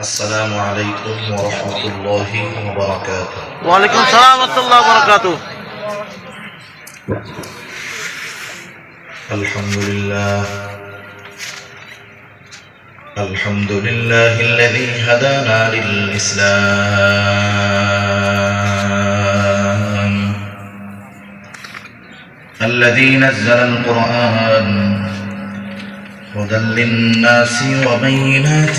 السلام عليكم ورحمة الله وبركاته. وعليكم السلام ورحمة الله وبركاته. الحمد لله. الحمد لله الذي هدانا للإسلام. الذي نزل القرآن. هدى للناس وبينات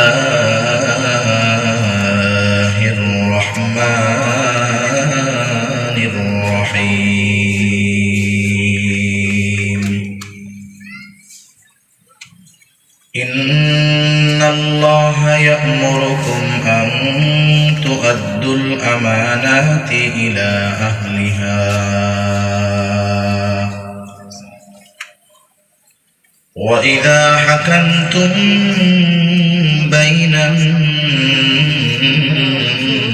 الأمانات إلى أهلها. وإذا حكمتم بين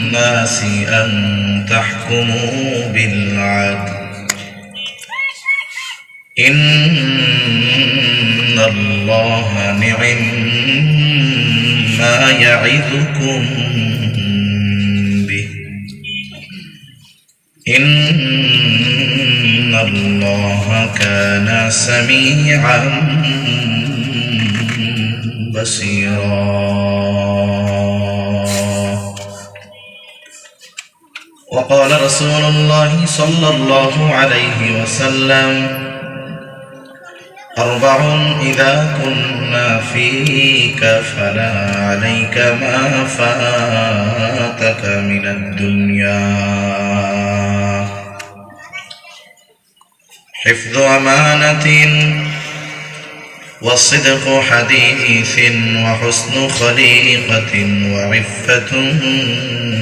الناس أن تحكموا بالعدل إن الله نعم ما يعظكم. إن الله كان سميعا بصيرا. وقال رسول الله صلى الله عليه وسلم أربع إذا كنا فيك فلا عليك ما فاتك من الدنيا. حفظ أمانة وصدق حديث وحسن خليقة وعفة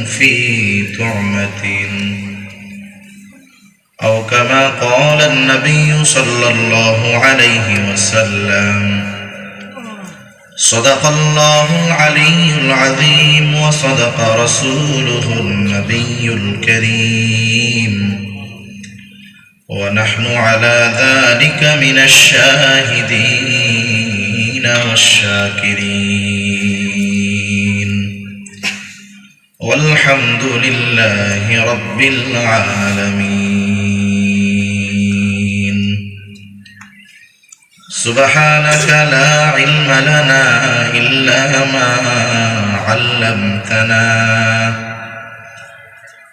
في تعمة. أو كما قال النبي صلى الله عليه وسلم صدق الله العلي العظيم وصدق رسوله النبي الكريم. ونحن على ذلك من الشاهدين والشاكرين. والحمد لله رب العالمين. سبحانك لا علم لنا إلا ما علمتنا.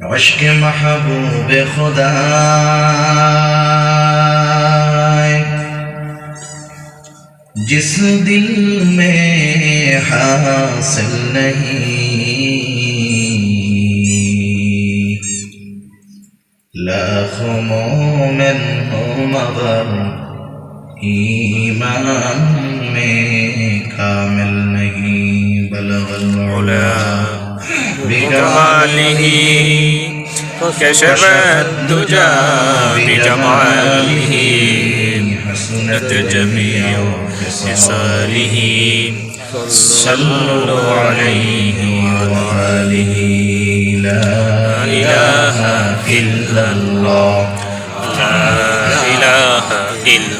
عشق محبوب خدائے جس دل میں حاصل نہیں لاکھوں مومن ہو مگر ایمان میں کامل نہیں بلغ العلا بكماله كشف الدجى بجماله حسنت جميع خصاله صلوا عليه وعلى آله. لا إله إلا الله. لا إله إلا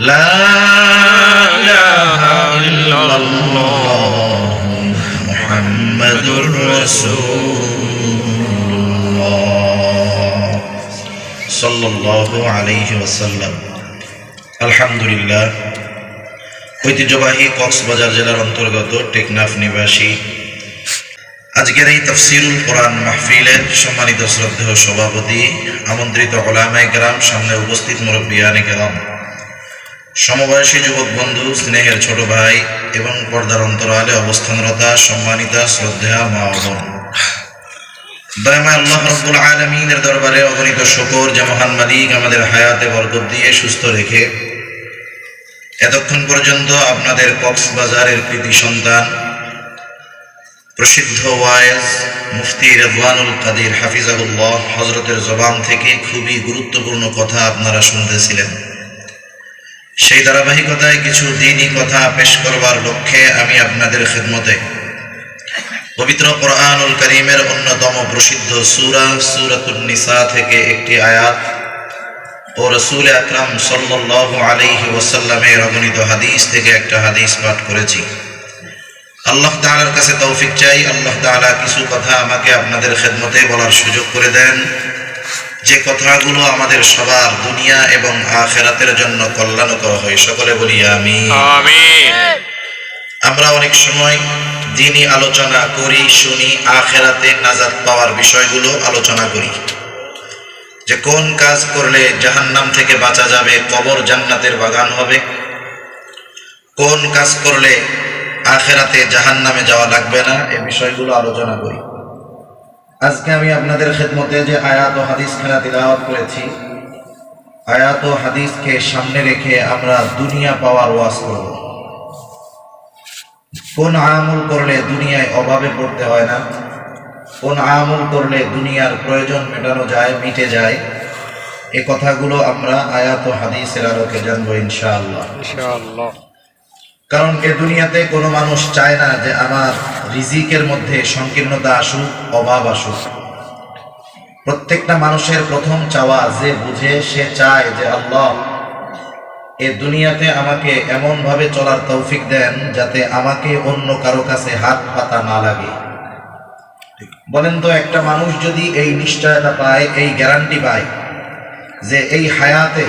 لا إله إلا الله محمد رسول الله صلى الله عليه وسلم الحمد لله ঐতিহ্যবাহী কক্সবাজার জেলার অন্তর্গত টেকনাফ নিবাসী আজকের এই তফসিরুল কোরআন মাহফিলের সম্মানিত শ্রদ্ধেয় সভাপতি আমন্ত্রিত ওলামাই গ্রাম সামনে উপস্থিত মুরব্বিয়ানে কেরাম সমবয়সী যুবক বন্ধু, স্নেহের ছোট ভাই এবং পর্দার অন্তরালে অবস্থানরতা, সম্মানিতা, শ্রদ্ধা, মা বোন। আল্লাহ রব্বুল আলমিনের দরবারে অগণিত শকর, যে মালিক আমাদের হায়াতে বরকত দিয়ে সুস্থ রেখে এতক্ষণ পর্যন্ত আপনাদের কক্সবাজারের কৃতি সন্তান, প্রসিদ্ধ ওয়াইজ মুফতি রেদওয়ানুল কাদির হাফিজাহুল্লাহ হজরতের জবান থেকে খুবই গুরুত্বপূর্ণ কথা আপনারা শুনতেছিলেন। সেই ধারাবাহিকতায় কিছু দিনই কথা পেশ করবার লক্ষ্যে আমি আপনাদের খেদমতে। পবিত্র কোরআনুল করিমের অন্যতম প্রসিদ্ধ সুরা, সুরাতুন নিসা থেকে একটি আয়াত, ও রসুল আকরাম সাল্লাহ আলাইহি ওয়াসাল্লামের অগণিত হাদিস থেকে একটা হাদিস পাঠ করেছি। আল্লাহ তাআলার কাছে তৌফিক চাই। আল্লাহ তাআলা কিছু কথা আমাকে আপনাদের খেদমতে বলার সুযোগ করে দেন। যে কথাগুলো আমাদের সবার দুনিয়া এবং আখেরাতের জন্য কল্যাণ করা হয় সকলে বলি আমি আমরা অনেক সময় দিনই আলোচনা করি শুনি আখেরাতে নাজাদ পাওয়ার বিষয়গুলো আলোচনা করি। যে কোন কাজ করলে জাহান্নাম থেকে বাঁচা যাবে কবর জান্নাতের বাগান হবে? কোন কাজ করলে আখেরাতে জাহান্নামে যাওয়া লাগবে না? এ বিষয়গুলো আলোচনা করি। আজকে আমি আপনাদের খেদমতে যে আয়াত ও হাদিস খেলা তিলাওয়াত করেছি, আয়াত ও হাদিসকে সামনে রেখে আমরা দুনিয়া পাওয়ার ওয়াজ করব। কোন আমল করলে দুনিয়ায় অভাবে পড়তে হয় না? কোন আমল করলে দুনিয়ার প্রয়োজন মেটানো যায়, মিটে যায়? এ কথাগুলো আমরা আয়াত ও হাদিসের আলোকে জানব ইনশাআল্লাহ। ইনশাআল্লাহ। কারণ এ দুনিয়াতে কোনো মানুষ চায় না যে আমার রিজিকের মধ্যে সংকীর্ণতা আসুক, অভাব আসুক। প্রত্যেকটা মানুষের প্রথম চাওয়া যে বুঝে, সে চায় যে আল্লাহ, এ দুনিয়াতে আমাকে এমনভাবে চলার তৌফিক দেন যাতে আমাকে অন্য কারও কাছে হাত পাতা না লাগে। বলেন তো, একটা মানুষ যদি এই নিশ্চয়তা পায়, এই গ্যারান্টি পায় যে এই হায়াতে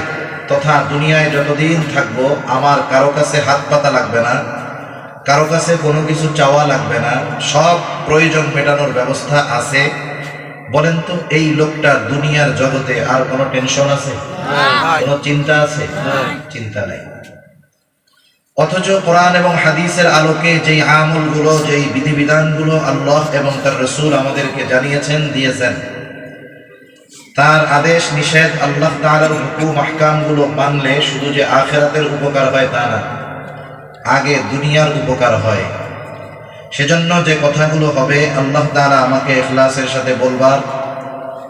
তথা দুনিয়ায় যতদিন থাকব আমার কারও কাছে হাত পাতা লাগবে না কারও কাছে কোনো কিছু চাওয়া লাগবে না সব প্রয়োজন মেটানোর ব্যবস্থা আছে। বলেন তো এই লোকটা দুনিয়ার জগতে আর কোনো টেনশন আছে? কোনো চিন্তা আছে? চিন্তা নাই। অথচ কোরআন এবং হাদিসের আলোকে যেই আমলগুলো যেই বিধিবিধানগুলো আল্লাহ এবং তার রসুল আমাদেরকে জানিয়েছেন দিয়েছেন তার আদেশ নিষেধ আল্লাহ তাআলার হুকুম আহকামগুলো মানলে শুধু যে আখেরাতের উপকার হয় তা না আগে দুনিয়ার উপকার হয়। সেজন্য যে কথাগুলো হবে আল্লাহ তাআলা আমাকে ইখলাসের সাথে বলবার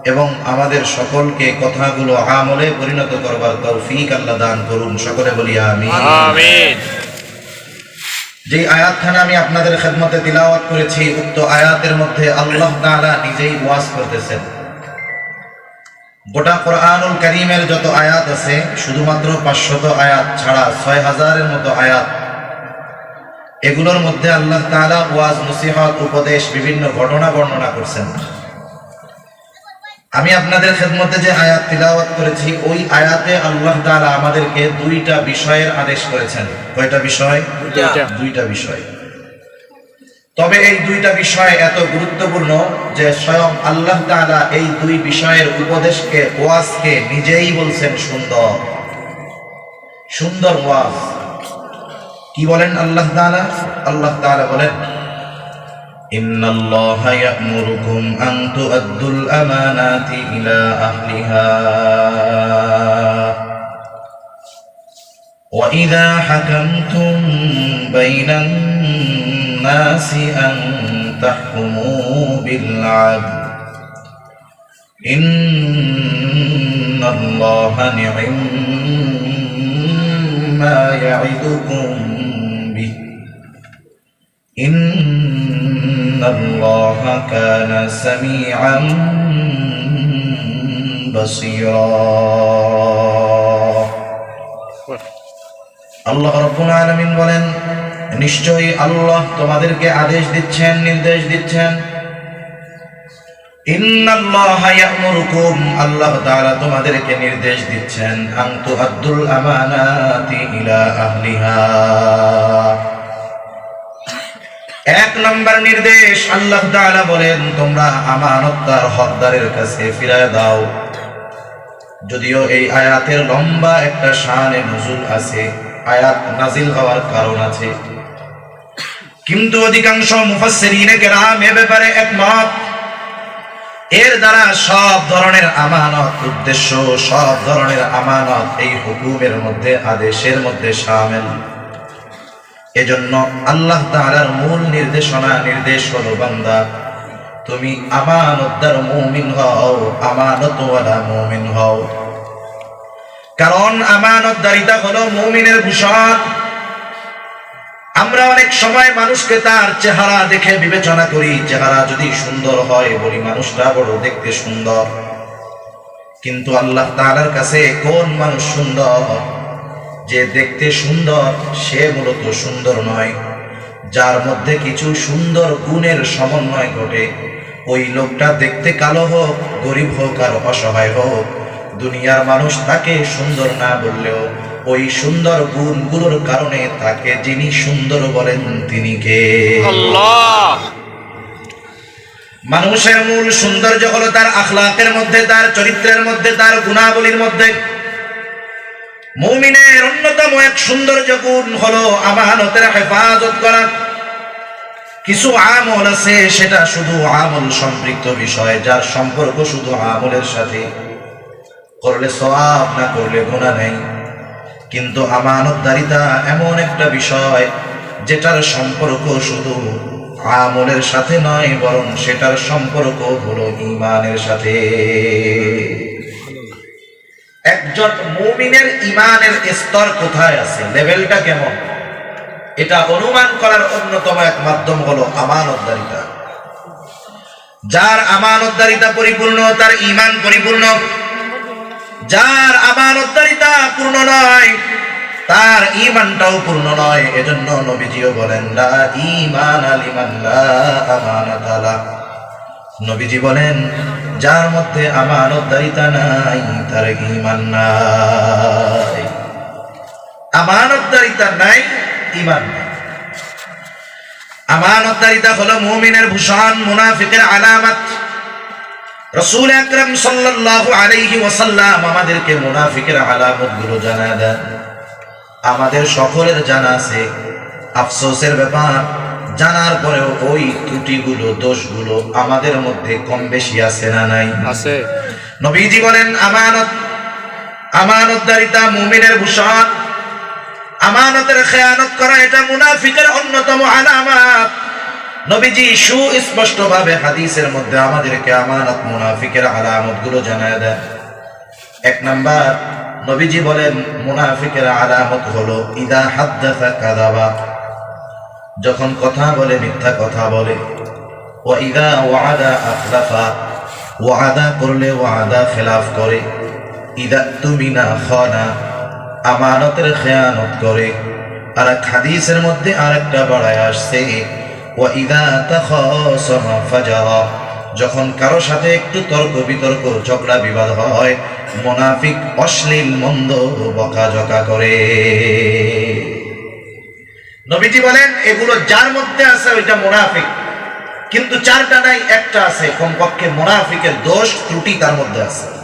এবং আমাদের সকলকে কথাগুলো আমলে পরিণত করবার তৌফিক আল্লাহ দান করুন। সকলে বলি আমি যে আয়াতখানা আমি আপনাদের খেদমতে তিলাওয়াত করেছি উক্ত আয়াতের মধ্যে আল্লাহ তাআলা নিজেই ওয়াজ করতেছেন। গোটা কোরআনুল করিমের যত আয়াত আছে শুধুমাত্র পাঁচশত আয়াত ছাড়া ছয় হাজারের মতো আয়াত এগুলোর মধ্যে আল্লাহ তাআলা ওয়াজ নসিহত উপদেশ বিভিন্ন ঘটনা বর্ণনা করছেন। আমি আপনাদের খেদমতে যে আয়াত তিলাওয়াত করেছি ওই আয়াতে আল্লাহ তাআলা আমাদেরকে দুইটা বিষয়ের আদেশ করেছেন। কয়টা বিষয়। দুইটা। বিষয়। তবে এই দুইটা বিষয় এত গুরুত্বপূর্ণ যে স্বয়ং আল্লাহ তাআলা এই দুই বিষয়ের উপদেশকে ওয়াজকে নিজেই বলছেন সুন্দর সুন্দর ওয়াজ কি বলেন আল্লাহ তাআলা আল্লাহ তাআলা বলেন إن الله يأمركم أن تؤدوا الأمانات إلى أهلها وإذا حكمتم بين الناس أن تحكموا بالعدل إن الله نعم ما يعدكم به إن الله كان سميعا بصيرا আল্লাহ রব্বুল আলামিন বলেন নিশ্চয়ই আল্লাহ তোমাদেরকে আদেশ দিচ্ছেন, নির্দেশ দিচ্ছেন। আল্লাহ তোমাদেরকে নির্দেশ দিচ্ছেন, আন তুআদ্দুল আমানাতি ইলা আহলিহা। এক নম্বর নির্দেশ, আল্লাহ তাআলা বলেন, তোমরা আমানত তার হকদারের কাছে ফিরায় দাও। যদিও এই আয়াতের লম্বা একটা শানে নজুল আছে, আয়াত নাজিল হওয়ার কারণ আছে। কিন্তু অধিকাংশ মুফাসসিরিনে কেরাম এ ব্যাপারে একমত। এর দ্বারা সব ধরনের আমানত উদ্দেশ্য, সব ধরনের আমানত এই হুকুমের মধ্যে, আদেশের মধ্যে শামিল এজন্য আল্লাহ তাআলার মূল নির্দেশনা, নির্দেশ হলো, বান্দা, তুমি আমানতদার মুমিন হও, আমানতওয়ালা মুমিন হও। কারণ আমানতদারিতা হলো মুমিনের ভূষণ আমরা অনেক সময় মানুষকে তার চেহারা দেখে বিবেচনা করি, চেহারা যদি সুন্দর হয় বলি মানুষটা বড় দেখতে সুন্দর। কিন্তু আল্লাহ তাআলার কাছে কোন মানুষ সুন্দর? যে দেখতে সুন্দর, সে মূলত সুন্দর নয়। যার মধ্যে কিছু সুন্দর গুণের সমন্বয় ঘটে, ওই লোকটা দেখতে কালো হোক, গরিব হোক আর অসহায় হোক, দুনিয়ার মানুষ তাকে সুন্দর না বললেও ওই সুন্দর গুণগুলোর কারণে তাকে যিনি সুন্দর বলেন তিনি কে? আল্লাহ। মানুষের মূল সৌন্দর্য হলো তার আখলাকের মধ্যে তার চরিত্রের মধ্যে তার গুণাবলীর মধ্যে। মুমিনের অন্যতম এক সৌন্দর্য গুণ হলো আমানতের হেফাজত করা। কিছু আমল আছে সেটা শুধু আমল সম্পৃক্ত বিষয় যার সম্পর্ক শুধু আমলের সাথে। করলে সওয়াব না করলে গুণা নেই। কিন্তু আমানতদারিতা এমন একটা বিষয়, যেটার সম্পর্ক শুধু আমলের সাথে নয়, বরং সেটার সম্পর্ক হলো ইমানের সাথে। একজন মুমিনের ইমানের স্তর কোথায় আছে? লেভেলটা কেমন? এটা অনুমান করার অন্যতম এক মাধ্যম হলো আমানতদারিতা। যার আমানতদারিতা পরিপূর্ণ, তার ইমান পরিপূর্ণ যার আমানতদারিতা পূর্ণ নয়, তার ইমানটাও পূর্ণ নয়। এজন্য নবীজিও বলেন, লা ঈমান আলিমান লা আমানাত আলা নবীজি বলেন, যার মধ্যে আমানতদারিতা নাই, তার ইমান নাই। আমানতদারিতা নাই ইমান নাই। আমানতদারিতা হলো মুমিনের ভূষণ, মুনাফিকের আলামত। রসুল আকরাম সাল্লাল্লাহু আলাইহি ওয়াসাল্লাম আমাদেরকে মুনাফিকের আলামতগুলো জানা দেন। আমাদের সকলের জানা আছে আফসোসের ব্যাপার জানার পরেও ওই ত্রুটিগুলো দোষগুলো আমাদের মধ্যে কম বেশি আছে না নাই? আছে। নবীজি বলেন আমানত আমানতদারিতা মুমিনের ভূষণ আমানতের খেয়ানত করা এটা মুনাফিকের অন্যতম আলামাত। নবীজি সুস্পষ্ট ভাবে হাদিসের মধ্যে আমাদেরকে আমানত মুনাফিকের আলামতগুলো জানায় দেয় এক নাম্বার, নবীজি বলেন, মুনাফিকের আলামত হলো, ইদা হাদ্দাসা কাদাবা যখন কথা বলে, মিথ্যা কথা বলে। ও ইদা ওয়াদা আখলাফা ওয়াদা করলে ওয়াদা খেলাফ করে। ইদা তুমি না খানা আমানতের খেয়ানত করে। আর এক হাদিসের মধ্যে আরেকটা বাড়ায় আসছে যখন কারও সাথে একটু তর্ক বিতর্ক, ঝগড়া বিবাদ হয়, মুনাফিক অশ্লীল মন্দ বকাঝকা করে। নবীজি বলেন, এগুলো যার মধ্যে আছে ওইটা মুনাফিক। কিন্তু চারটা নাই, একটা আছে। কমপক্ষে মুনাফিকের দোষ ত্রুটি তার মধ্যে আছে।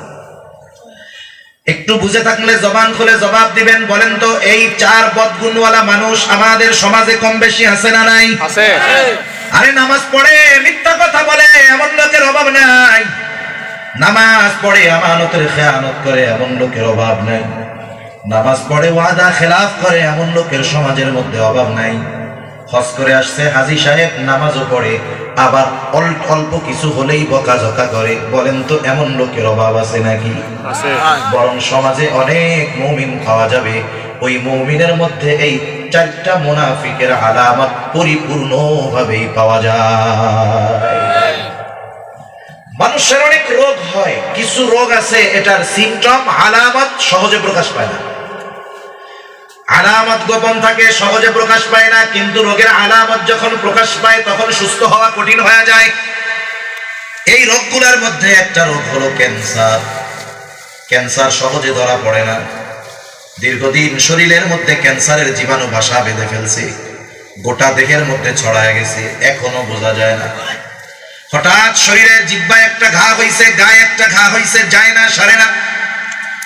একটু বুঝে থাকলে জবান খুলে জবাব দিবেন বলেন তো এই চার বদগুণওয়ালা মানুষ আমাদের সমাজে কম বেশি আছে না নাই? আছে। আরে নামাজ পড়ে মিথ্যা কথা বলে এমন লোকের অভাব নাই। নামাজ পড়ে আমানতের খেয়ানত করে এমন লোকের অভাব নাই। নামাজ পড়ে ওয়াদা খেলাফ করে এমন লোকের সমাজের মধ্যে অভাব নাই। হজ করে আসছে হাজি সাহেব নামাজও পড়ে। আবার অল্প অল্প কিছু হলেই বকাঝকা করে। বলেন তো এমন লোকের অভাব আছে নাকি? বরং সমাজে অনেক মৌমিন পাওয়া যাবে। ওই মৌমিনের মধ্যে এই চারটা মুনাফিকের আলামত পরিপূর্ণ ভাবেই পাওয়া যায়। মানুষের অনেক রোগ হয়। কিছু রোগ আছে এটার সিমটম আলামত সহজে প্রকাশ পায় না। আলামত গোপন থাকে, সহজে প্রকাশ পায় না, কিন্তু রোগের আলামত যখন প্রকাশ পায়, তখন সুস্থ হওয়া কঠিন হয়ে যায়। এই রোগগুলোর মধ্যে একটা রোগ হলো ক্যান্সার। ক্যান্সার সহজে ধরা পড়ে না। দীর্ঘদিন শরীরের মধ্যে ক্যান্সারের জীবাণু বাসা বেঁধে ফেলছে। গোটা দেহের মধ্যে ছড়ায় গেছে, এখনও বোঝা যায় না। হঠাৎ শরীরের জিব্বায় একটা ঘা হইছে, গায়ে একটা ঘা হইছে, যায় না, সারে না।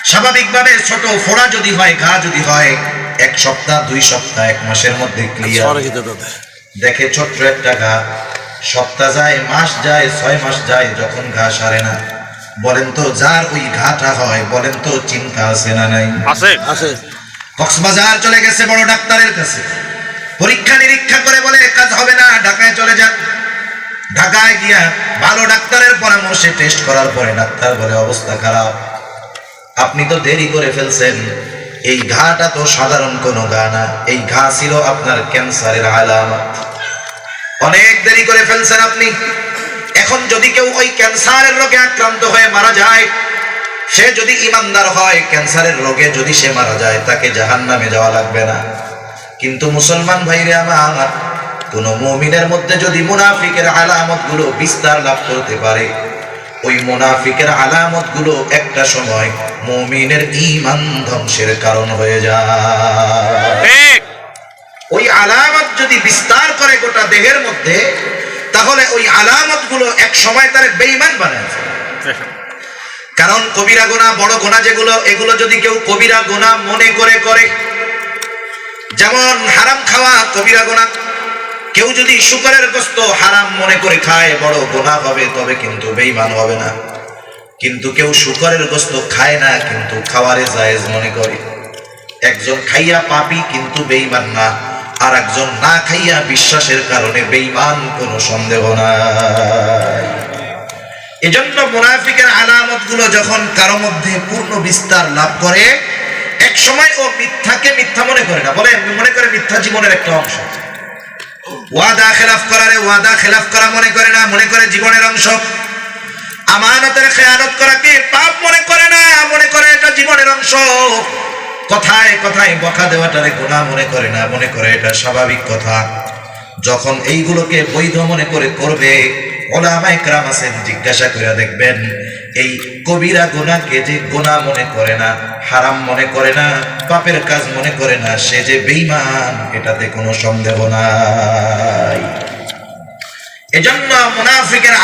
স্বাভাবিকভাবে ছোট ফোড়া যদি হয়, ঘা যদি হয় এক সপ্তাহ দুই সপ্তাহ এক মাসের মধ্যে ক্লিয়ার দেখে ছোট্ট একটা ঘা। সপ্তাহ যায় মাস যায় ছয় মাস যায় যখন ঘা সারে না। বলেন তো যার ওই ঘাটা হয় বলেন তো চিন্তা আছে না নাই? আছে। আছে। কক্সবাজার চলে গেছে বড় ডাক্তারের কাছে। পরীক্ষা নিরীক্ষা করে বলে কাজ হবে না ঢাকায় চলে যান। ঢাকায় গিয়া ভালো ডাক্তারের পরামর্শে টেস্ট করার পরে ডাক্তার বলে অবস্থা খারাপ। আপনি তো দেরি করে ফেলছেন। এই ঘাটা তো সাধারণ কোনো ঘা না। এই ঘা ছিল আপনার ক্যান্সারের আলামত। অনেক দেরি করে ফেলছেন আপনি। এখন যদি কেউ ওই ক্যান্সারের রোগে আক্রান্ত হয়ে মারা যায়, সে যদি ইমানদার হয়, ক্যান্সারের রোগে যদি সে মারা যায়, তাকে জাহান নামে যাওয়া লাগবে না। কিন্তু মুসলমান ভাইরে আমার, কোন মমিনের মধ্যে যদি মুনাফিকের আলামতগুলো বিস্তার লাভ করতে পারে ওই মুনাফিকের আলামতগুলো একটা সময় মমিনের ইমান ধ্বংসের কারণ হয়ে যায়। ওই আলামত যদি বিস্তার করে গোটা দেহের মধ্যে তাহলে ওই আলামতগুলো এক সময় তার বেইমান বানায় কারণ কবিরা গোনা বড় গোনা যেগুলো এগুলো যদি কেউ কবিরা গোনা মনে করে করে যেমন হারাম খাওয়া কবিরা গোনা কেউ যদি শুকরের গোস্ত হারাম মনে করে খায়, বড় গোনা হবে, তবে কিন্তু বেইমান হবে না। কিন্তু কেউ শুকরের গোস্ত খায় না, কিন্তু খাওয়ারে জায়েজ মনে করে। একজন খাইয়া পাপি কিন্তু বেইমান না আর একজন না খাইয়া বিশ্বাসের কারণে বেইমান কোনো সন্দেহ নাই। এজন্য মুনাফিকের আলামতগুলো যখন কারও মধ্যে পূর্ণ বিস্তার লাভ করে এক সময় ও মিথ্যাকে মিথ্যা মনে করে না। বলে মনে করে মিথ্যা জীবনের একটা অংশ। ওয়াদা খেলাফ করারে ওয়াদা খেলাফ করা মনে করে না, মনে করে জীবনের অংশ। আমানতের খেয়ানত করাকে পাপ মনে করে না, মনে করে এটা জীবনের অংশ। কথায় কথায় বকা দেওয়াটারে গোনা মনে করে না, মনে করে এটা স্বাভাবিক কথা। যখন এইগুলোকে বৈধ মনে করে করবে, ওলামায়ে কেরাম আছেন, জিজ্ঞাসা করে দেখবেন এই কবিরা গোনাকে যে গোনা মনে করে না, হারাম মনে করে না, পাপের কাজ মনে করে না, সে যে বেঈমান, এটাতে কোনো সন্দেহ নাই। এজন্য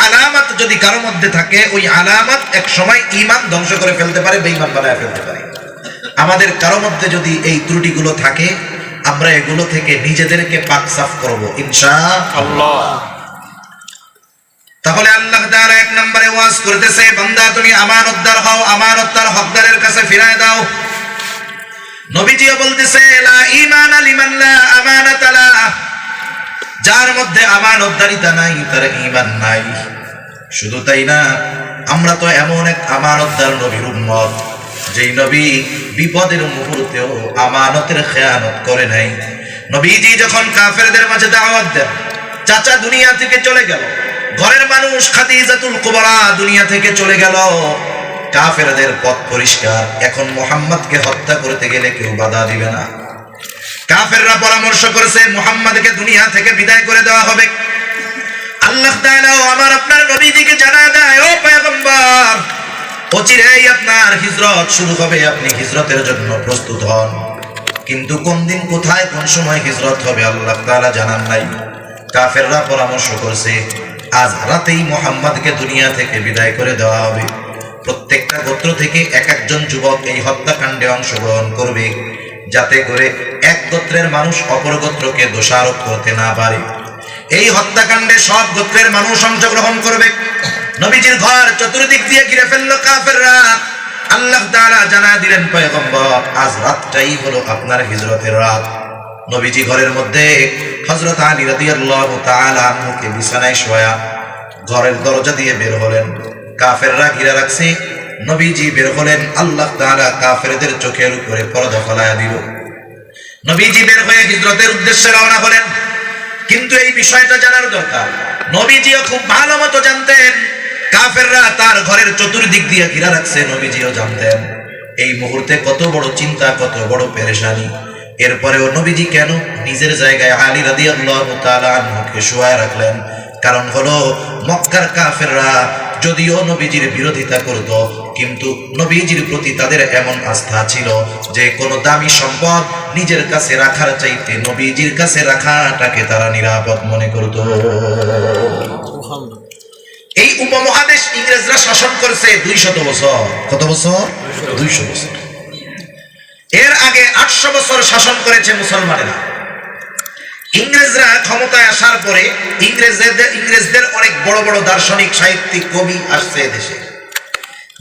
আলামত যদি কারও মধ্যে থাকে, ওই আলামত এক সময় ইমান ধ্বংস করে ফেলতে পারে, বেঈমান বানায় ফেলতে পারে। আমাদের কারও মধ্যে যদি এই ত্রুটিগুলো থাকে, আমরা এগুলো থেকে নিজেদেরকে পাক সাফ করব, ইনশা আল্লাহ। তাহলে আল্লাহ তাআলা এক নম্বরে ওয়াজ করতেছে, বান্দা তুমি আমানতদার হও, আমানতদার হকদারের কাছে ফিরায় দাও। নবীজিও বলতেছে, লা ঈমান লিমান লা আমানাতা লা। যার মধ্যে আমানতদারিতা নাই, তার ঈমান নাই। শুধু তাই না, আমরা তো এমন এক আমানতদার নবীর উম্মত, যেই নবী বিপদের মুহূর্তেও আমানতের খেয়ানত করে নাই। নবীজি যখন কাফেরদের মাঝে দাওয়াত দেন, চাচা দুনিয়া থেকে চলে গেল। ঘরের মানুষ খাদিজাতুল কুবরা দুনিয়া থেকে চলে গেল। কাফেরদের পথ পরিষ্কার। এখন মোহাম্মদকে হত্যা করতে গেলে কেউ বাধা দিবে না। কাফেররা পরামর্শ করেছে, মুহাম্মাদকে দুনিয়া থেকে বিদায় করে দেওয়া হবে। আল্লাহ তাআলাও আমার আপনার নবীজিকে জানা দেয়, ও পয়গম্বর অচিরেই আপনার হিজরত শুরু হবে, আপনি হিজরতের জন্য প্রস্তুত হন। কিন্তু কোন দিন কোথায় কোন সময় হিজরত হবে, আল্লাহ তাআলা জানান নাই। কাফেররা পরামর্শ করছে আজ রাতেই মোহাম্মদকে দুনিয়া থেকে বিদায় করে দেওয়া হবে। প্রত্যেকটা গোত্র থেকে এক একজন যুবক এই হত্যাকাণ্ডে অংশগ্রহণ করবে, যাতে করে এক গোত্রের মানুষ অপর গোত্রকে দোষারোপ করতে না পারে। এই হত্যাকাণ্ডে সব গোত্রের মানুষ অংশগ্রহণ করবে। নবীজির ঘর চতুর্দিক দিয়ে ঘিরে ফেলল কাফেররা। আল্লাহ তাআলা জানা দিলেন, পয়গম্বর, আজ রাতটাই হলো আপনার হিজরতের রাত। নবীজি ঘরের মধ্যে হযরত আলী রাদিয়াল্লাহু তাআলা আনহুকে বিছানায় শোয়া ঘরের দরজা দিয়ে বের হলেন। কাফেররা ঘিরে রাখছে। নবীজি বের হলেন। আল্লাহ তাআলা কাফেরদের চোখের উপরে পর্দা ফেলায়া দিল। নবীজি বের হয়ে হিজরতের উদ্দেশ্যে রওনা হলেন। কিন্তু এই বিষয়টা জানার দরকার। নবীজিও খুব ভালো মতো জানতেন। কাফেররা তার ঘরের চতুর্দিক দিয়ে ঘিরা রাখছে। নবীজিও জানতেন, এই মুহূর্তে কত বড় চিন্তা, কত বড় পেরেশানি। এরপরেও নবীজি কেন নিজের জায়গায় আলী রাদিয়াল্লাহু তাআলা আনহুকে শুয়ায় রাখলেন? কারণ হলো, মক্কার কাফেররা যদিও নবীজির বিরোধিতা করত, কিন্তু নবীজির প্রতি তাদের এমন আস্থা ছিল যে কোনো দামি সম্পদ নিজের কাছে রাখার চাইতে নবীজির কাছে রাখাটাকে তারা নিরাপদ মনে করত। এই উপমহাদেশ ইংরেজরা শাসন করছে দুইশত বছর। কত বছর? দুইশো বছর। এর আগে আটশো বছর শাসন করেছে মুসলমানেরা। ইংরেজরা ক্ষমতায় আসার পরে ইংরেজদের ইংরেজদের অনেক বড় বড় দার্শনিক, সাহিত্যিক, কবি আসছে দেশে।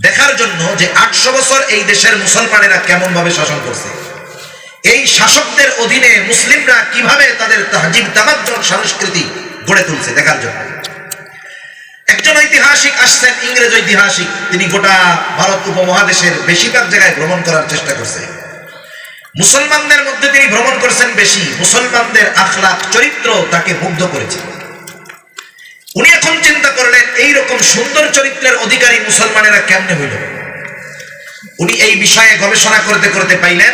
দেখার জন্য যে আটশো বছর এই দেশের মুসলমানেরা কেমন ভাবে শাসন করছে। এই শাসকদের অধীনে মুসলিমরা কীভাবে তাদের তাহজিব তামাদ্দন সংস্কৃতি গড়ে তুলছে দেখার জন্য। একজন ঐতিহাসিক আসছেন, ইংরেজ ঐতিহাসিক। তিনি গোটা ভারত উপমহাদেশের বেশিরভাগ জায়গায় ভ্রমণ করার চেষ্টা করছে। মুসলমানদের মধ্যে তিনি ভ্রমণ করছেন বেশি। মুসলমানদের আখলাক চরিত্র তাকে মুগ্ধ করেছে। উনি এখন চিন্তা করলেন এই রকম সুন্দর চরিত্রের অধিকারী মুসলমানেরা কেমনে হইল? উনি এই বিষয়ে গবেষণা করতে করতে পাইলেন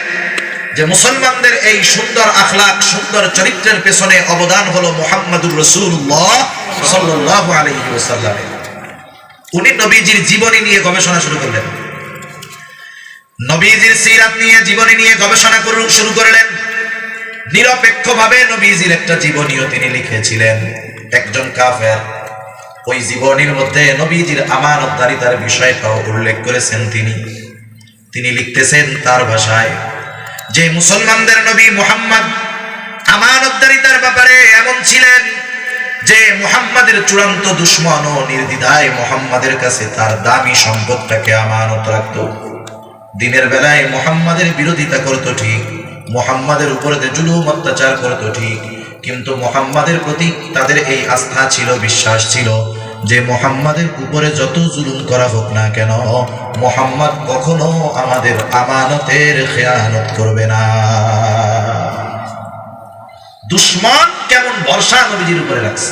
যে মুসলমানদের এই সুন্দর আখলাক সুন্দর চরিত্রের পেছনে অবদান হলো মোহাম্মদুর রসুল্লাহ সাল্লাহ উনি নবীজির জীবনী নিয়ে গবেষণা শুরু করলেন। নবীজির সিরাত নিয়ে, জীবনী নিয়ে গবেষণা করু শুরু করলেন। নিরপেক্ষভাবে নবীজির একটা জীবনীও তিনি লিখেছিলেন। একজন কাফের, ওই জীবনীর মধ্যে নবীজির আমানতদারিতার বিষয়টাও উল্লেখ করেছেন তিনি। তিনি লিখতেছেন তার ভাষায়, যে মুসলমানদের নবী মুহাম্মদ আমানতদারিতার ব্যাপারে এমন ছিলেন যে মুহাম্মাদের চূড়ান্ত দুশ্মন ও নির্দ্বিধায় মুহাম্মাদের কাছে তার দামি সম্পদটাকে আমানত রাখত। দিনের বেলায় মুহাম্মাদের বিরোধিতা করত ঠিক, মুহাম্মাদের উপরে জুলুম, অত্যাচার করত ঠিক, কিন্তু মুহাম্মাদের প্রতি তাদের এই আস্থা ছিল, বিশ্বাস ছিল যে মুহাম্মাদের উপরে যত জুলুম করা হোক না কেন, মুহাম্মদ কখনো আমাদের আমানতের খেয়ানত করবে না। দুশ্মন কেমন বর্ষা নবীজির উপরে রাখছে।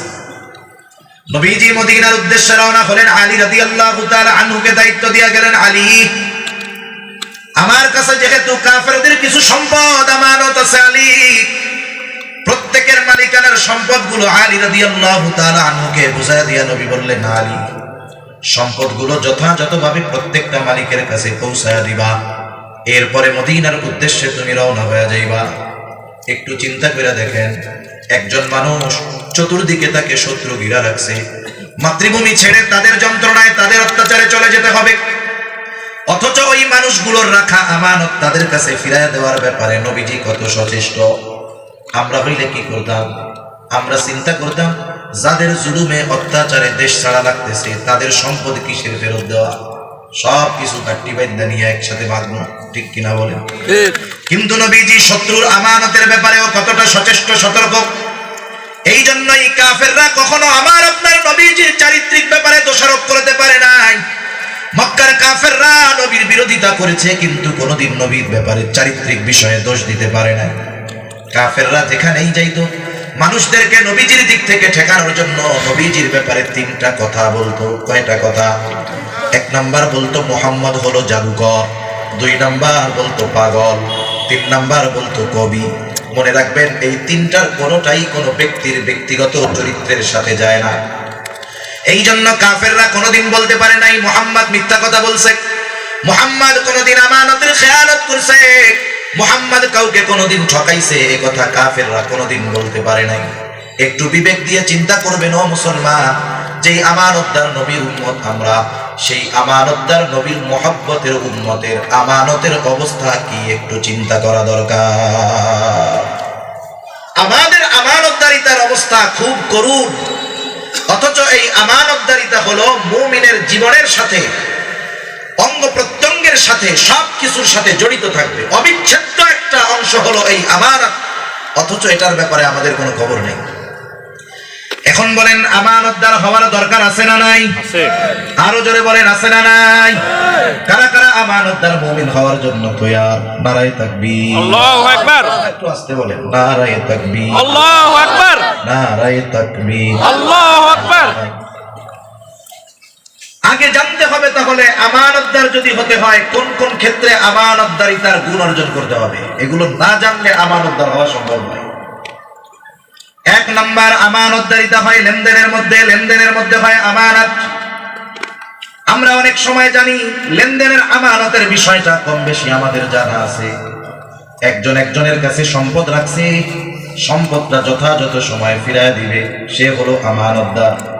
নবীজি মদিনার উদ্দেশ্যে রওনা হলেন আলী রাদিয়াল্লাহু তাআলা আনহুকে দায়িত্ব দিয়া গেলেন আলী। আমার কাছে যেহেতু কাফেরদের কিছু সম্পদ, আমানত আছে আলী। প্রত্যেকের মালিকানার সম্পদগুলো আলী রাদিয়াল্লাহু তাআলা আনহুকে বুঝায় দিয়া নবী বললেন, আলী, সম্পদগুলো যথাযথভাবে প্রত্যেকটা মালিকের কাছে পৌঁছায় দিবা। এরপরে মদিনার উদ্দেশ্যে তুমি রওনা হয়ে যাইবা। একটু চিন্তা করে দেখেন, একজন মানুষ চতুর্দিকে তাকে শত্রু ঘিরা রাখছে। মাতৃভূমি ছেড়ে তাদের যন্ত্রণায় তাদের অত্যাচারে চলে যেতে হবে। অথচ ওই মানুষগুলোর রাখা আমানত তাদের কাছে ফিরাইয়া দেওয়ার ব্যাপারে নবীজি কত সচেষ্ট। আমরা হইলে কি করতাম? আমরা চিন্তা করতাম যাদের জুলুমে অত্যাচারে দেশ ছাড়া লাগতেছে তাদের সম্পদ কিসের ফেরত দেওয়া? সব কিছু কাট্টি বাইন্দা নিয়ে একসাথে ভাগবো ঠিক কিনা বলে কিন্তু নবীজি শত্রুর আমানতের ব্যাপারেও কতটা সচেষ্ট সতর্ক? এই জন্যই কাফেররা কখনো আমার আপনার নবীজির চারিত্রিক ব্যাপারে দোষারোপ করতে পারে নাই। মক্কার কাফেররা নবীর বিরোধিতা করেছে, কিন্তু কোনোদিন নবীর ব্যাপারে চারিত্রিক বিষয়ে দোষ দিতে পারে নাই। কাফেররা যেখানেই যাইতো, মানুষদেরকে নবীজির দিক থেকে ঠেকানোর জন্য নবীজির ব্যাপারে তিনটা কথা বলতো। কয়টা কথা? এক নাম্বার বলতো, মোহাম্মদ হলো জাদুকর। দুই নাম্বার বলতো, পাগল। তিন নাম্বার বলতো, কবি। মনে রাখবেন, এই তিনটার কোনোটাই কোনো ব্যক্তির ব্যক্তিগত চরিত্রের সাথে যায় না। এই জন্য কাফেররা কোনোদিন বলতে পারে নাই, মোহাম্মদ মিথ্যা কথা বলছে। মোহাম্মদ কোনোদিন আমানতের খেয়ালত করছে। মোহাম্মদ কাউকে কোনোদিন ঠকাইছে, এ কথা কাফেররা কোনোদিন বলতে পারে নাই। একটু বিবেক দিয়ে চিন্তা করবেন, ও মুসলমান, যেই আমানতদার নবীর উম্মত আমরা, সেই আমানতদার নবীর মহব্বতের উম্মতের আমানতের অবস্থা কি একটু চিন্তা করা দরকার। আমাদের আমানতদারিতার অবস্থা খুব করুণ। অথচ এই আমানতদারিতা হলো মুমিনের জীবনের সাথে, অঙ্গ প্রত্যঙ্গের সাথে সব কিছুর সাথে জড়িত থাকবে। অবিচ্ছেদ্য একটা অংশ হলো এই আমানত, অথচ এটার ব্যাপারে আমাদের কোনো খবর নেই। এখন বলেন আমানতদার হওয়ার দরকার আছে না নাই? আছে। আরও জোরে বলেন আছে না নাই? কারা কারা আমানতদার মুমিন হওয়ার জন্য তৈয়ার? নারায় তাকবীর। আল্লাহু আকবার। একটু আসতে বলেন নারায় তাকবীর। আল্লাহু আকবার। নারায় তাকবীর। আল্লাহু আকবার। আগে জানতে হবে তাহলে আমানতদার যদি হতে হয় কোন কোন ক্ষেত্রে আমানতদারিতার গুণ অর্জন করতে হবে? এগুলো না জানলে আমানতদার হওয়া সম্ভব নয়। এক নাম্বার আমানতদারিতা হয় লেনদেনের মধ্যে লেনদেনের মধ্যে হয় আমানত। আমরা অনেক সময় জানি লেনদেনের আমানতের বিষয়টা কম বেশি আমাদের জানা আছে। একজন একজনের কাছে সম্পদ রাখছে, সম্পদটা যথাযথ সময় ফিরায় দিবে। সে হলো আমানতদার।